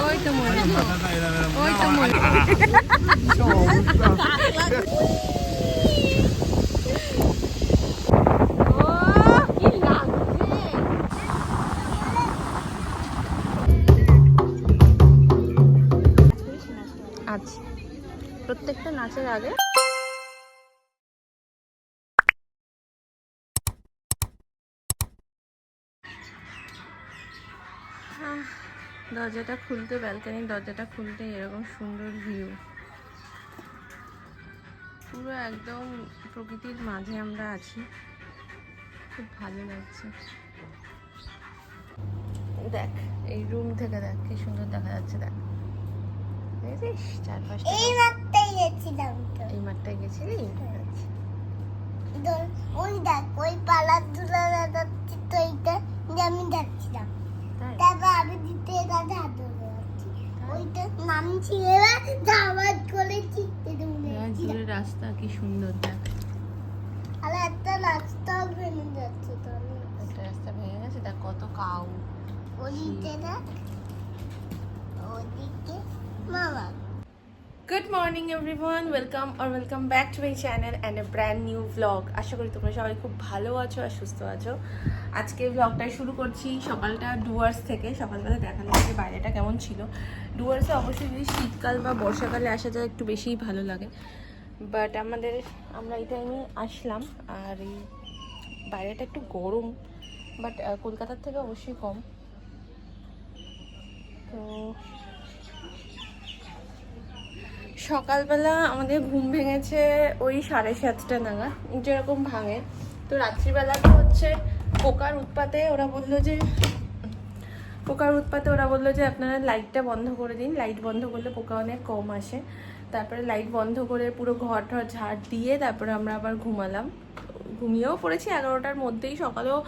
ওই তো মনে ওই প্রত্যেকটা নাচের আগে দরজাটা খুলতে ব্যালকানির দরজাটা খুলতে এরকম সুন্দর ভিউ পুরো একদম প্রকৃতির মাঝে আমরা আছি। খুব ভালো লাগছে। দেখ এই রুম থেকে দেখ কি সুন্দর দেখা যাচ্ছে দেখ। দেখেছিস চারপাশটা? এই মাত্রাই গেছিলাম এই মাঠটায় গেছিলি। ধর, ওই দেখ ওই পালার তো এইটা আমি যাচ্ছিলাম। তাই তারপর আমি দিতে ওইটা করে রাস্তা কি সুন্দর দেখ। আর একটা রাস্তা ভেঙে যাচ্ছে তো একটা রাস্তা ভেঙে গেছে দেখ কত কাউ। ওদিকে দেখ ওদিকে মামা। Good morning everyone welcome R welcome back to my channel and a brand new blog আশা করি তোমরা সবাই খুব ভালো আছো আর সুস্থ আছো। আজকে ব্লগটা শুরু করছি সকালটা ডুয়ার্স থেকে, সকালবেলা দেখানো যে বাইরেটা কেমন ছিল। ডুয়ার্সে অবশ্যই যদি শীতকাল বা বর্ষাকালে আসা যায়, একটু বেশিই ভালো লাগে। বাট আমাদের, আমরা এই টাইমে আসলাম আর এই বাইরেটা একটু গরম বাট কলকাতার থেকে অবশ্যই কম। তো সকালবেলা আমাদের ঘুম ভেঙেছে ওই সাড়ে সাতটা নাগাদ, যেরকম ভাঙে। তো রাত্রিবেলা তো হচ্ছে পোকার উৎপাতে ওরা বলল যে, পোকার উৎপাতে ওরা বলল যে, আপনারা লাইটটা বন্ধ করে দিন। লাইট বন্ধ করলে পোকা অনেক কম আসে। তারপরে লাইট বন্ধ করে পুরো ঘর ঝাড় দিয়ে তারপরে আমরা আবার ঘুমালাম। ঘুমিয়েও পড়েছি, এগারোটার মধ্যেই সকালেও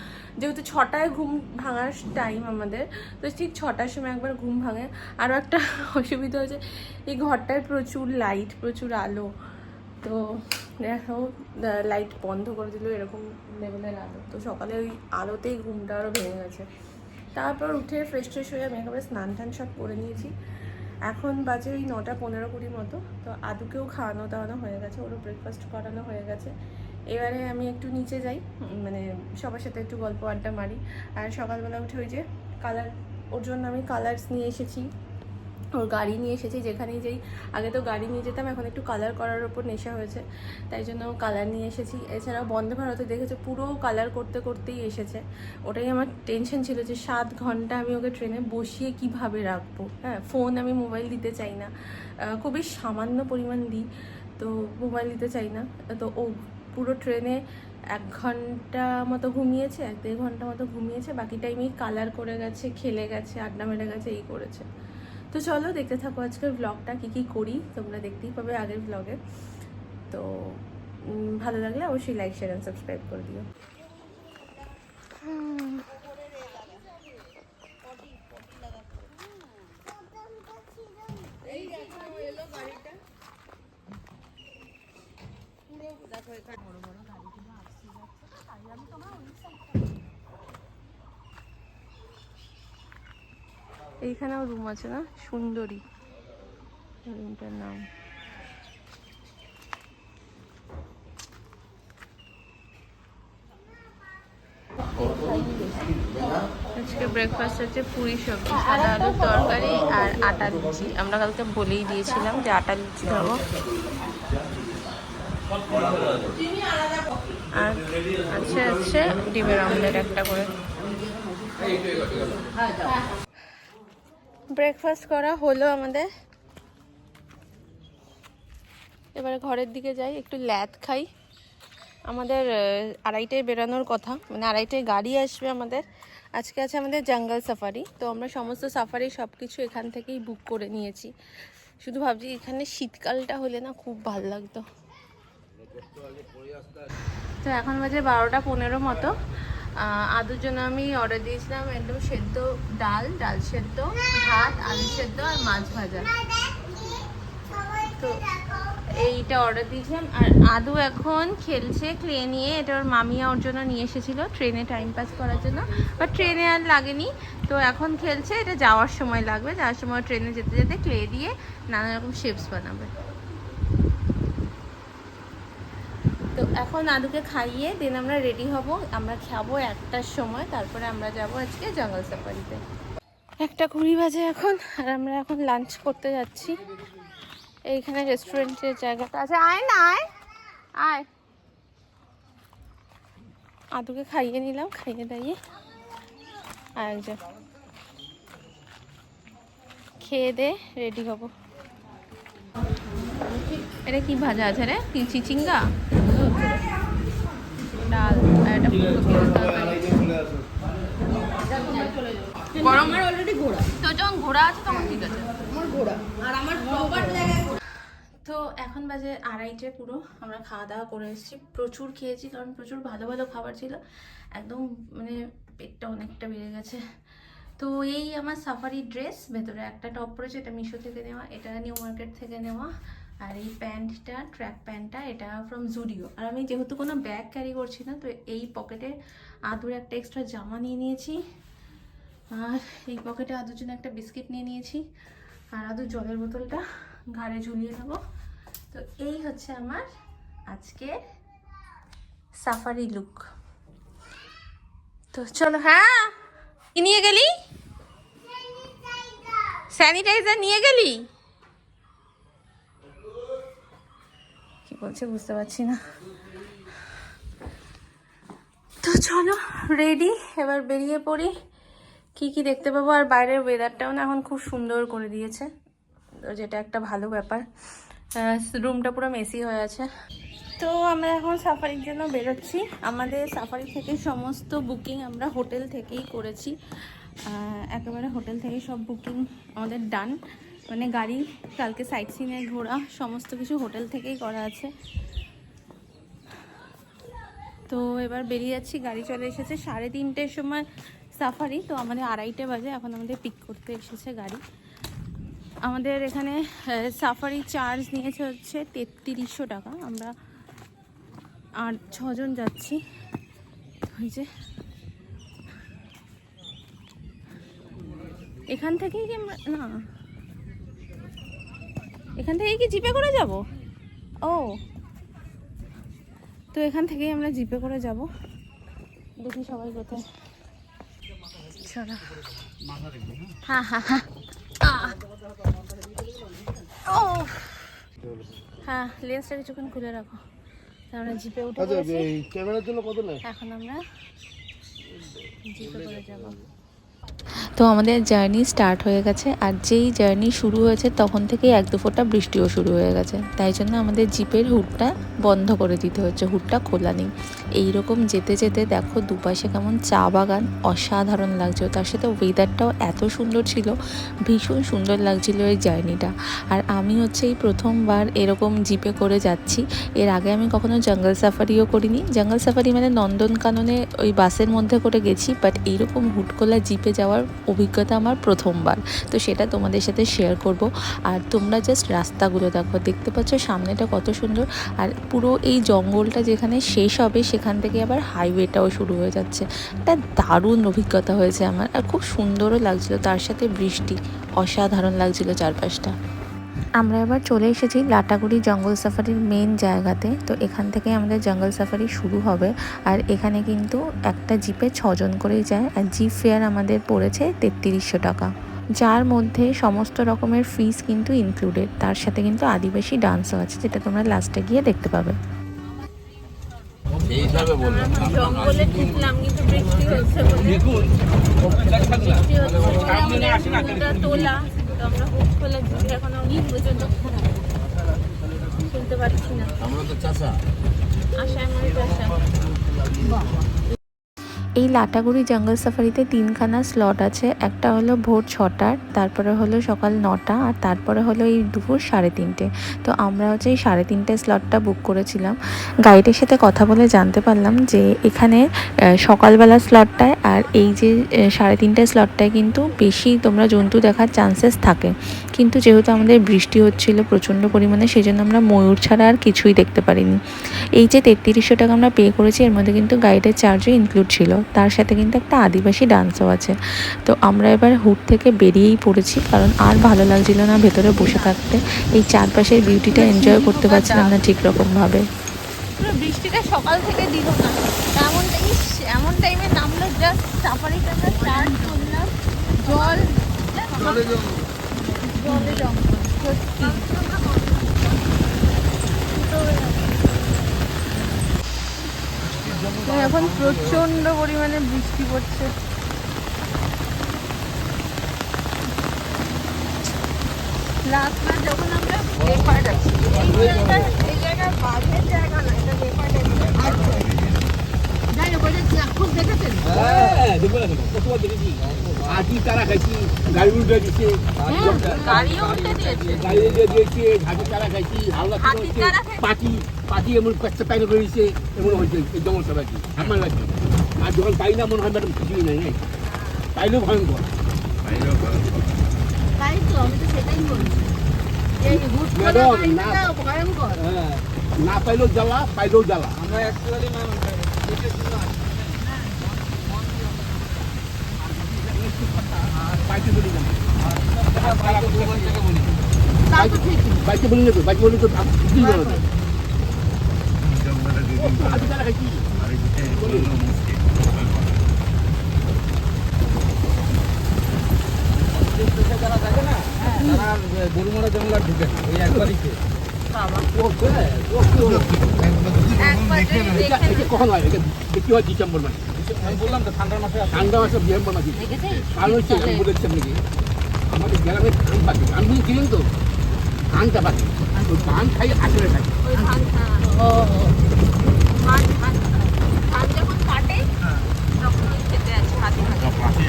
যেহেতু ছটায় ঘুম ভাঙার টাইম আমাদের, তো ঠিক ছটার সময় একবার ঘুম ভাঙে। আরও একটা অসুবিধা হয়েছে এই ঘরটায় প্রচুর লাইট প্রচুর আলো, তো দেখো লাইট বন্ধ করে দিল, এরকম লেভেলের আলো। তো সকালে ওই আলোতেই ঘুমটা আরও ভেঙে গেছে। তারপর উঠে ফ্রেশ ট্রেশ হয়ে আমি একেবারে স্নান টান সব করে নিয়েছি। এখন বাজে ওই নটা পনেরো কুড়ি মতো, তো আদুকেও খাওয়ানো দাওয়ানো হয়ে গেছে, ওরও ব্রেকফাস্ট করানো হয়ে গেছে। এবারে আমি একটু নিচে যাই মানে সবার সাথে একটু গল্প আড্ডা মারি। আর সকালবেলা উঠে ওই যে কালার ওর জন্য আমি কালার্স নিয়ে এসেছি। ওর গাড়ি নিয়ে এসেছি, যেখানেই যাই, আগে তো গাড়ি নিয়ে যেতাম, এখন একটু কালার করার ওপর নেশা হয়েছে। তাই জন্য কালার নিয়ে এসেছি। এছাড়াও বন্দে ভারতে দেখেছ, পুরো কালার করতে করতেই এসেছে। ওটাই আমার টেনশন ছিল যে সাত ঘণ্টা আমি ওকে ট্রেনে বসিয়ে কীভাবে রাখব? হ্যাঁ ফোন আমি মোবাইল দিতে চাই না। খুবই সামান্য পরিমাণ দিই, তো মোবাইল দিতে চাই না। তো ও পুরো ট্রেনে এক ঘণ্টা মতো ঘুমিয়েছে, এক দেড় ঘণ্টা মতো ঘুমিয়েছে, বাকি টাইমেই কালার করে গেছে, খেলে গেছে, আড্ডা মেরে গেছে, এই করেছে। তো চলো দেখতে থাকো আজকের ব্লগটা কী কী করি, তোমরা দেখতেই পাবে আগের ব্লগে তো ভালো লাগলে অবশ্যই লাইক শেয়ার অ্যান্ড সাবস্ক্রাইব করে দিও। এইখানেও রুম আছে না? সুন্দরী। রুমটার নাম। আজকে ব্রেকফাস্ট হচ্ছে পুরি সবজি, সাদা আলুর তরকারি আর আটা লুচি। আমরা কালকে বলেই দিয়েছিলাম যে আটা লুচি খাব। আর আছে হচ্ছে ডিমের অমলেট একটা করে। ব্রেকফাস্ট করা হলো আমাদের। এবারে ঘরের দিকে যাই, একটু ল্যাদ খাই। আমাদের আড়াইটায় বেরানোর কথা মানে আড়াইটায় গাড়ি আসবে আমাদের। আজকে আছে আমাদের জঙ্গল সাফারি, তো আমরা সমস্ত সাফারি সব কিছু এখান থেকেই বুক করে নিয়েছি। শুধু ভাবছি এখানে শীতকালটা হলে না খুব ভালো লাগতো। তো এখন বাজে বারোটা পনেরো মতো। আদুর জন্য আমি অর্ডার দিয়েছিলাম, একদম সেদ্ধ ডাল ডাল সেদ্ধ, ভাত, আলু সেদ্ধ আর মাছ ভাজা। তো এইটা অর্ডার দিয়েছিলাম। আর আদু এখন খেলছে ক্লে নিয়ে এটা ওর মামিয়া ওর জন্য নিয়ে এসেছিল ট্রেনে টাইম পাস করার জন্য। বাট ট্রেনে আর লাগেনি। তো এখন খেলছে, এটা যাওয়ার সময় লাগবে। যাওয়ার সময় ট্রেনে যেতে যেতে ক্লে দিয়ে নানা রকম শেপস বানাবে। তো এখন আদুকে খাইয়ে দেন আমরা রেডি হব। আমরা খাব একটার সময়, তারপরে আমরা যাব আজকে জঙ্গল সাফারিতে একটা কুড়ি বাজে এখন, আর আমরা এখন লাঞ্চ করতে যাচ্ছি। এইখানে রেস্টুরেন্টের জায়গাটা আছে। আয় না, আয়। আয়। আদুকে খাইয়ে নিলাম, খাইয়ে দাইয়ে। আর যা, খেয়ে দে রেডি হব। এটা কি ভাজা আছে রে? কি চিচিঙ্গা? ডাল আর একটা ফুলকপির তরকারি। গরমের অলরেডি ঘোরা। তো যখন ঘোড়া আছে তখন ঠিক আছে। আমার ঘোরা। আর আমার প্রপার জায়গায় তো এখন বাজে আড়াইটে পুরো আমরা খাওয়া দাওয়া করে এসেছি। প্রচুর খেয়েছি কারণ প্রচুর ভালো ভালো খাবার ছিল। একদম মানে পেটটা অনেকটা বেড়ে গেছে। তো এই আমার সাফারি ড্রেস ভেতরে একটা টপ পরেছে এটা মিশো থেকে নেওয়া এটা নিউ মার্কেট থেকে নেওয়া। আর এই প্যান্টটা ট্র্যাক প্যান্টটা এটা ফ্রম জুডিও আর আমি যেহেতু কোনো ব্যাগ ক্যারি করছি না তো এই পকেটে আদুর একটা এক্সট্রা জামা নিয়ে নিয়েছি। আর এই পকেটে আদুর জন্য একটা বিস্কিট নিয়ে নিয়েছি। আর আদু জলের বোতলটা ঘাড়ে ঝুলিয়ে নেব। তো এই হচ্ছে আমার আজকে সাফারি লুক তো চলো হ্যাঁ কি নিয়ে গেলি? স্যানিটাইজার নিয়ে গেলি? বলছে, বুঝতে পারছি না। তো চলো রেডি এবার বেরিয়ে পড়ি। কি কি দেখতে পাবো? আর বাইরের ওয়েদারটাও না এখন খুব সুন্দর করে দিয়েছে। যেটা একটা ভালো ব্যাপার। রুমটা পুরো মেসি হয়ে আছে। তো আমরা এখন সাফারির জন্য বেরোচ্ছি। আমাদের সাফারি থেকে সমস্ত বুকিং আমরা হোটেল থেকেই করেছি। একেবারে হোটেল থেকে সব বুকিং আমাদের ডান মানে গাড়ি, কালকে সাইট সিনে ঘোরা, সমস্ত কিছু হোটেল থেকেই করা আছে। তো এবার বেরিয়ে যাচ্ছি, গাড়ি চলে এসেছে। সাড়ে তিনটের সময় সাফারি তো আমাদের আড়াইটে বাজে, এখন আমাদের পিক করতে এসেছে গাড়ি। আমাদের এখানে সাফারি চার্জ নিয়েছে হচ্ছে তেত্রিশশো টাকা। আমরা আট ছজন যাচ্ছি। ওই যে। এখান থেকেই কি আমরা না। এখান থেকেই কি জিপে করে যাব? ও। তো এখান থেকেই আমরা জিপে করে যাব। দেখি সবাই কোথায়। চলো। হ্যাঁ হ্যাঁ হ্যাঁ ও। হ্যাঁ লেন্সটা কিছুক্ষণ খুলে রাখো। আমরা জিপে উঠে আচ্ছা পড়েছি। এই ক্যামেরার জন্য কত নেয় এখন আমরা জিপে করে যাব। তো আমাদের জার্নি স্টার্ট হয়ে গেছে আর যেই জার্নি শুরু হয়েছে তখন থেকেই এক দু ফোঁটা বৃষ্টিও শুরু হয়ে গেছে। তাই জন্য আমাদের জিপের হুডটা বন্ধ করে দিতে হচ্ছে, হুডটা খোলা নেই। এই রকম যেতে যেতে দেখো দুপাশে কেমন চা বাগান, অসাধারণ লাগছে। তার সাথে ওয়েদারটাও এত সুন্দর ছিল, ভীষণ সুন্দর লাগছিল এই জার্নিটা। আর আমি হচ্ছে এই প্রথমবার এরকম জিপে করে যাচ্ছি। এর আগে আমি কখনো জঙ্গল সাফারিও করিনি। জঙ্গল সাফারি মানে নন্দনকাননে ওই বাসের মধ্যে করে গেছি বাট এইরকম হুটকোলা জিপে যাওয়ার অভিজ্ঞতা আমার প্রথমবার। তো সেটা তোমাদের সাথে শেয়ার করব। আর তোমরা জাস্ট রাস্তাগুলো দেখো, দেখতে পাচ্ছ সামনেটা কত সুন্দর। আর পুরো এই জঙ্গলটা যেখানে শেষ হবে, সেখান থেকে আবার হাইওয়েটাও শুরু হয়ে যাচ্ছে। একটা দারুণ অভিজ্ঞতা হয়েছে আমার। আর খুব সুন্দরও লাগছিল, তার সাথে বৃষ্টি অসাধারণ লাগছিল চারপাশটা। আমরা এবার চলে এসেছি লাটাগুড়ি জঙ্গল সাফারির মেন জায়গাতে। তো এখান থেকে আমাদের জঙ্গল সাফারি শুরু হবে। আর এখানে কিন্তু একটা জিপে ছজন করেই যায়। আর জিপ ফেয়ার আমাদের পড়েছে তেত্রিশশো টাকা। যার মধ্যে সমস্ত রকমের ফিস কিন্তু ইনক্লুডেড তার সাথে কিন্তু আদিবাসী ডান্সও আছে যেটা তোমরা লাস্টে গিয়ে দেখতে পাবে। জঙ্গলে তো আমরা হুড খোলা জিপে এখনও পর্যন্ত শুনতে পারছি না। আমরা তো চাষা আশায় মনে আশা এই লাটাগুড়ি জঙ্গল সাফারিতে তিনখানা স্লট আছে। একটা হলো ভোর ছটার, তারপরে হলো সকাল নটা, আর তারপরে হলো এই দুপুর সাড়ে তিনটে। তো আমরা হচ্ছে এই সাড়ে তিনটে স্লটটা বুক করেছিলাম। গাইডের সাথে কথা বলে জানতে পারলাম যে এখানে সকালবেলা স্লটটায় আর এই যে সাড়ে তিনটে স্লটটায় কিন্তু বেশি তোমরা জন্তু দেখার চান্সেস থাকে। কিন্তু যেহেতু আমাদের বৃষ্টি হচ্ছিল প্রচণ্ড পরিমাণে সেই জন্য আমরা ময়ূর ছাড়া আর কিছুই দেখতে পারিনি। এই যে তেত্রিশশো টাকা আমরা পে করেছি, এর মধ্যে কিন্তু গাইডের চার্জও ইনক্লুড ছিল। তার সাথে কিন্তু একটা আদিবাসী ডান্সও আছে। তো আমরা এবার হুট থেকে বেরিয়েই পড়েছি, কারণ আর ভালো লাগছিল না ভেতরে বসে থাকতে। এই চারপাশের বিউটিটা এনজয় করতে পারছিলাম না ঠিক রকমভাবে। বৃষ্টিটা সকাল থেকে দিল না। এমন টাইমে নামলো জাস্ট জল এখন প্রচণ্ড পরিমাণে বৃষ্টি পড়ছে লাস্টবার যখন আমরা এই জায়গা এই জায়গা বাঁধের জায়গা না এটা লেপার্ডের যাই হোক, ওই যে চাক্ষুষ দেখেছেন? হ্যাঁ, দেখব কতবার দেখেছি। আটি তারা খাইছি, গাড়ি উল্টে দিছে, গাড়িও উল্টে দিয়েছে গাড়ি উল্টে দিয়েছে, ঘাটি তারা খাইছি, খাইছি? পাটি, পাটি এমন পেটটা পাইলে করে এমন হয়েছে, এই জঙ্গল সব আর কি, আমার লাগছে। আর যখন পাই না মনে হয় ম্যাডাম কিছুই নাই। পাইলেও ভয়ঙ্কর তাই তো, আমি তো সেটাই বলছি। এই হুট করে ম্যাডাম, পানিটা না। ভয়ঙ্কর। পাইলেও জ্বালা পাইলেও জ্বালা পাইতে বলি না তা তো ঠিকই। বাইকে বলি না তো বাইকে বলি তো কিছুই তারা ঢুকে ওই একবারই খেয়ে এটা কখন হয় হয় ডিসেম্বর মাসে আমি বললাম তো ঠান্ডার মাসে ঠান্ডা মাসে ডিসেম্বর মাসে কারণ হচ্ছে আমি বলেছি আপনাকে আমাদের গ্রামে ধান ধান ছিলেন তো? ধানটা পাকে ওই ধান খাই আসলে থাকে ধান হ্যাঁ। ধান ধান ধান কোথায় খাওয়ার তখন ওই খেতে আছে হাতি হাতি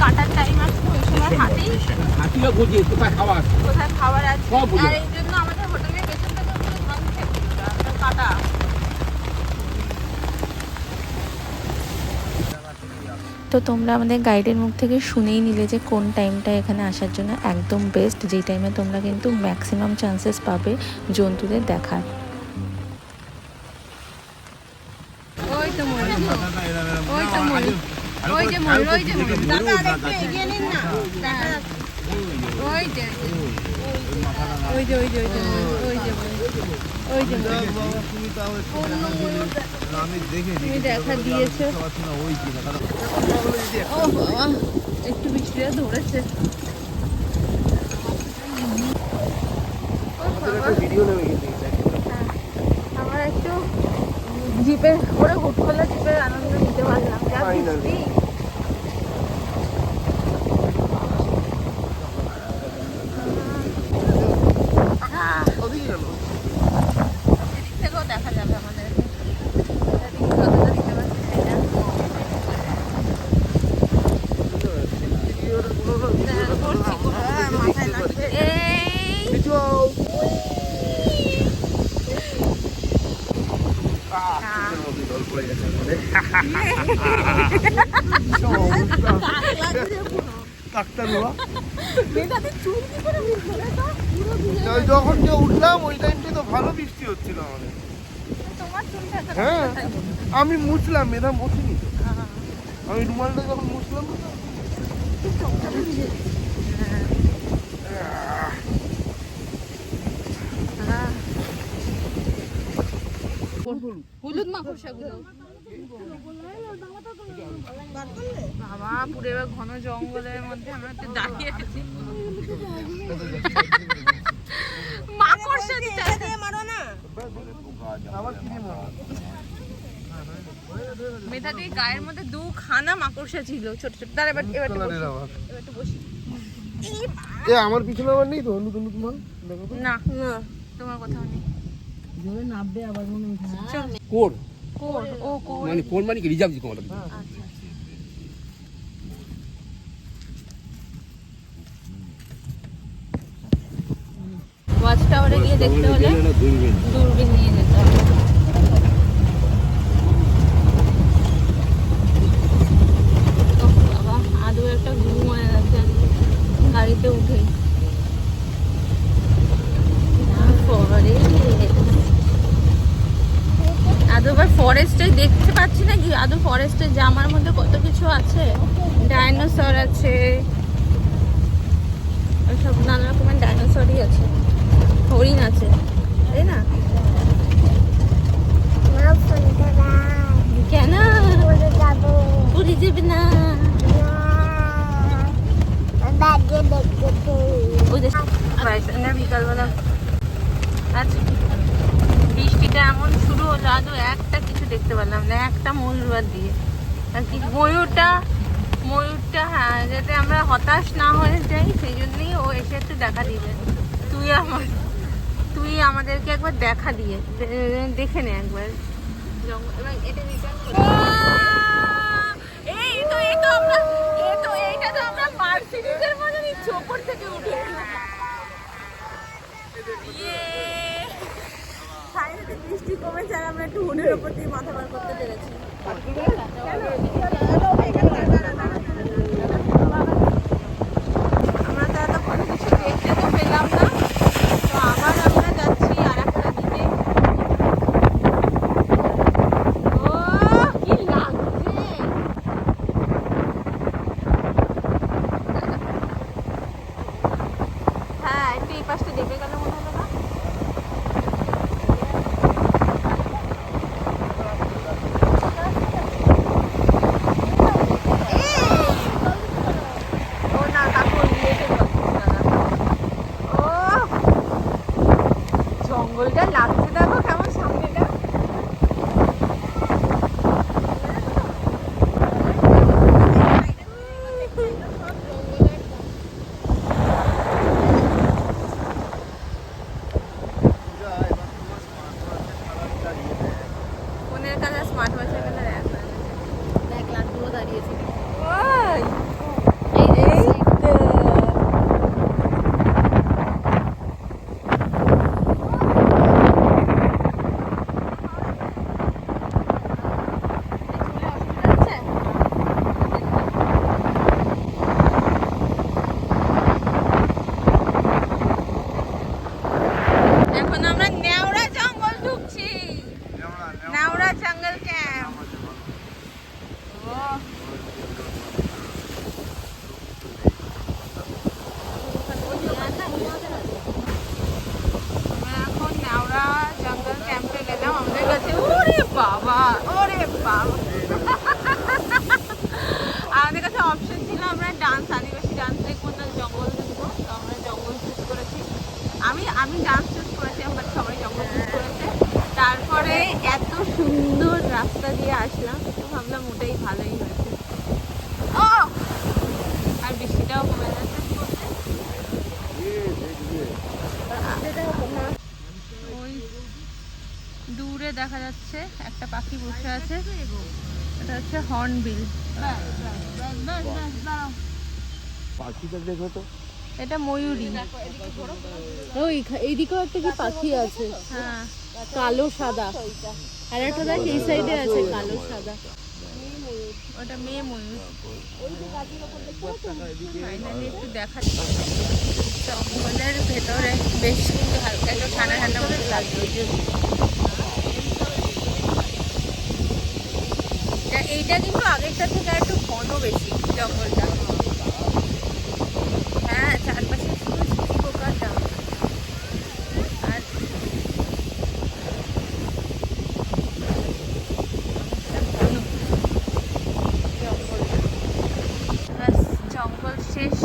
কাটার টাইম আসছে ওই সময় হাতি হাতিরা বোঝে কোথায় খাওয়া আছে কোথায় খাবার আছে সব বুঝে। আর এই জন্য আমাদের হোটেলের পেছনটা তো পুরো ধান খেত কাটা তো তোমরা আমাদের গাইডের মুখ থেকে শুনেই নিলে যে কোন টাইমটা এখানে আসার জন্য একদম বেস্ট যেই টাইমে তোমরা কিন্তু ম্যাক্সিমাম চান্সেস পাবে জন্তুদের দেখার। ওই ওই ওই যে ওই যে। ওই যে ওই যে। ওই যে ওই যে ওই যে ওই যে ময়ূর। অন্য ময়ূর তুমি দেখা দিয়েছ। ও বাবা একটু বৃষ্টিটা ধরেছে। হ্যাঁ, আমার একটু জিপে করে হুট খোলা জিপের আনন্দ নিতে পারলাম। যা বৃষ্টি আহ, এদিক থেকেও দেখা যাবে আমাদের এদিক কতটা দিতে পারছি সেই না। হ্যাঁ, করছি, করছি। মাথায় লাগছে। এই ওই যখন যে উঠলাম ওই টাইমটা তো ভালো বৃষ্টি হচ্ছিল আমাদের হ্যাঁ। আমি মুছলাম মেধা মুছিনি তো আমি রুমালটা যখন মুছলাম না হলুদ। বাবা পুরো এবার ঘন জঙ্গলের মধ্যে আমরা একটু দাঁড়িয়ে আছি। মাকড়সা দিতে আমার কি মেধা দিয়ে গায়ের মধ্যে দু খানা মাকড়সা ছিল ছোট ছোট। তার এবার এবার একটু বসি, এ আমার পিছনে আবার নেই তো? হলুদ হলুদ মাল? দেখো না তোমার কথা নেই কোর কোর ও কোর মানে কোর মানে কি? রিজার্ভ দিতে আচ্ছা ওয়াচ টাওয়ারে গিয়ে দেখতে হলে দূরবীন নিয়ে যেতে হবে। বাবা, আদৌ একটা ঘুম হয়ে গেছে। গাড়িতে উঠে আদৌ আবার ফরেস্টে দেখতে পাচ্ছি না কি? আদৌ ফরেস্টে জামার মধ্যে কত কিছু আছে? ডাইনোসর আছে। সব নানা রকমের ডাইনোসরই আছে। হরিণ আছে। তাই না? কেন? পুরী যাবে না। বিকালবেলা আজ বৃষ্টিটা এমন শুরু হলো আদৌ একটা কিছু দেখতে পারলাম না, একটা ময়ূর বাদ দিয়ে। আর কি, ময়ূরটা ময়ূরটা হ্যাঁ যাতে আমরা হতাশ না হয়ে যাই, সেই জন্যই ও এসে একটু দেখা দিবে। তুই আমার, তুই আমাদেরকে একবার দেখা দিয়ে দেখে নে একবার। সাইডে বৃষ্টি কমে আর আমরা একটু উনের ওপর দিয়ে মাথা বার করতে পেরেছি। রাস্তা দিয়ে আসলাম তো ভাবলাম ওটাই ভালোই হয়েছে। ও! আর বৃষ্টিটাও কমে যাচ্ছে। ওই দূরে দেখা যাচ্ছে একটা পাখি বসে আছে। এটা হচ্ছে হর্নবিল। পাখিটা দেখো তো। এটা ময়ূরী। ওই এইদিকেও একটা কি পাখি আছে। হ্যাঁ। কালো সাদা। আর একটা দেখ, এই সাইডে আছে কালো সাদা। মেয়ে একটু জঙ্গলের ভেতরে বেশ কিন্তু ঠান্ডা এইটা কিন্তু আগেরটা থেকে একটু ঘন বেশি জঙ্গলটা হ্যাঁ চারপাশে শুধু ঝিঝি পোকার ডাক আর ব্যাস জঙ্গল শেষ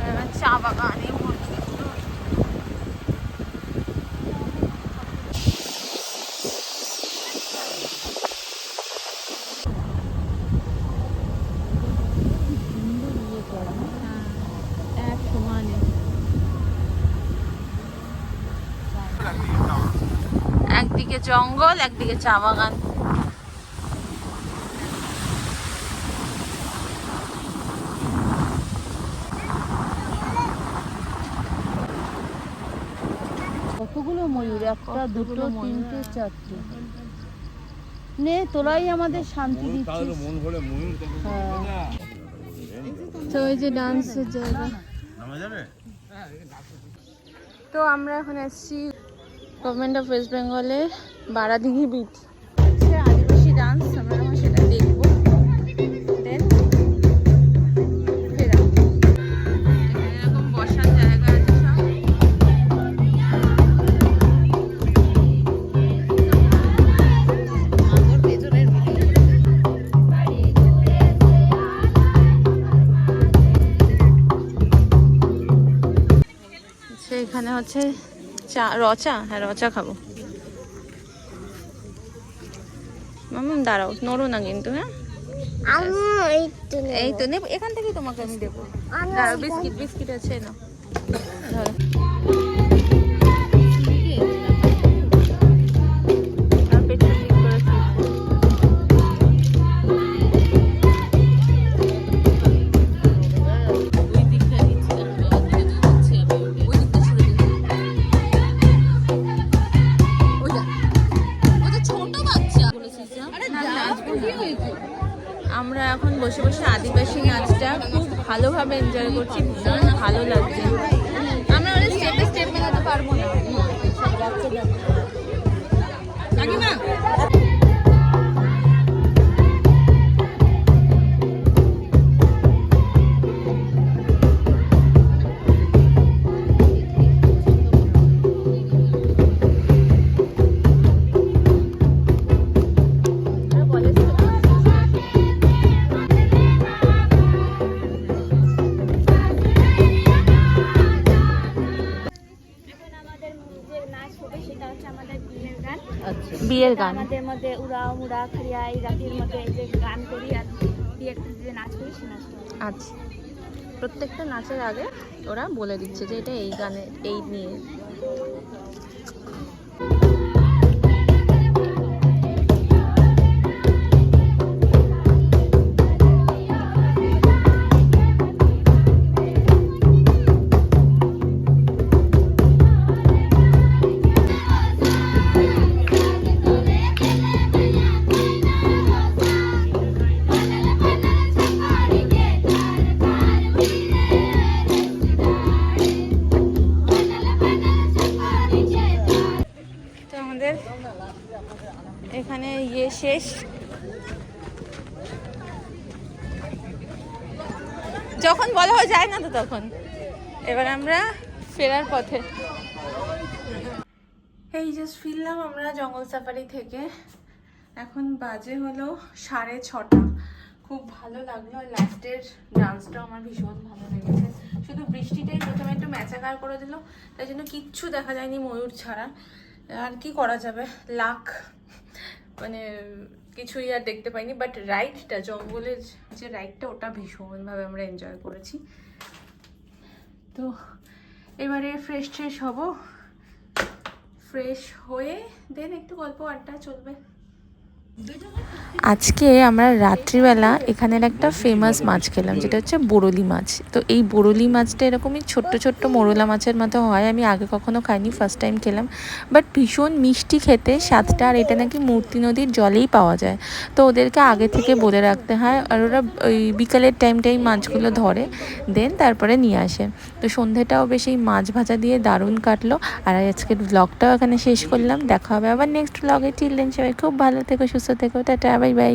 এবার চা বাগানে ভর্তি পুরো। এক সমানে একদিকে জঙ্গল একদিকে চা বাগান। কতগুলো ময়ূর? একটা দুটো ময়ূর, তিনটে। চারটে। নে তোরাই আমাদের শান্তি দিচ্ছিস। মন হ্যাঁ। তো ওই যে ডান্সের জায়গা। তো আমরা এখন এসেছি গভর্নমেন্ট অফ ওয়েস্ট বেঙ্গলে বারাদিঘি বিচ হচ্ছে আদিবাসী ডান্স আমরা এখন সেটা দেখব দেন এখানে হচ্ছে চা রচা হ্যাঁ রচা খাব। মামুন দাঁড়াও নড়ো না কিন্তু হ্যাঁ? এই তো এই তো নেব। এখান থেকেই তোমাকে আমি দেবো। দাঁড়াও বিস্কিট বিস্কিট আছে না ধরো। এখন বসে বসে আদিবাসী নাচটা খুব ভালোভাবে এনজয় করছি ভীষণ ভালো লাগছে। আমরা ওরা স্টেপে স্টেপ মেলাতে পারব না। হবে সেটা হচ্ছে আমাদের বিয়ের গান। বিয়ের গান? আমাদের মধ্যে উড়া মুড়া খারিয়া এই রাতের মধ্যে এই যে গান করি আর বিয়ের যে নাচ করি সে নাচটা হবে। আচ্ছা। প্রত্যেকটা নাচের আগে ওরা বলে দিচ্ছে যে এটা এই গানে এই নিয়ে। এখানে ইয়ে শেষ। যখন বলা হয় যায় না তো তখন। এবার আমরা ফেরার পথে। এই জাস্ট ফিরলাম আমরা জঙ্গল সাফারি থেকে। এখন বাজে হলো সাড়ে ছটা। খুব ভালো লাগল। লাস্টের ডান্সটাও আমার ভীষণ ভালো লেগেছে। শুধু বৃষ্টিটাই প্রথমে একটু ম্যাচাকার করে দিল। তাই জন্য কিচ্ছু দেখা যায়নি ময়ূর ছাড়া। আর কি করা যাবে? লাখ মানে কিছুই আর দেখতে পাইনি বাট রাইডটা জঙ্গলের যে রাইডটা ওটা ভীষণভাবে আমরা এনজয় করেছি। তো এবারে ফ্রেশ ট্রেশ হব। ফ্রেশ হয়ে দেন একটু গল্প আড্ডা চলবে। আজকে আমরা রাত্রিবেলা এখানের একটা ফেমাস মাছ খেলাম, যেটা হচ্ছে বোরলি মাছ। তো এই বোরলি মাছটা এরকমই ছোট্ট ছোট্ট মোরলা মাছের মতো হয়, আমি আগে কখনো খাইনি ফার্স্ট টাইম খেলাম। বাট ভীষণ মিষ্টি খেতে, স্বাদটা আর এটা নাকি মূর্তি নদীর জলেই পাওয়া যায়। তো ওদেরকে আগে থেকে বলে রাখতে হয়, আর ওরা ওই বিকালের টাইমটাই মাছগুলো ধরে দেন তারপরে নিয়ে আসে। তো সন্ধেটাও বেশ এই মাছ ভাজা দিয়ে দারুণ কাটলো। আর আজকের ব্লগটাও এখানে শেষ করলাম, দেখা হবে আবার নেক্সট ব্লগে চিলড্রেন সবাই খুব ভালো থেকো সুস্থ থেকো টাটা বাই বাই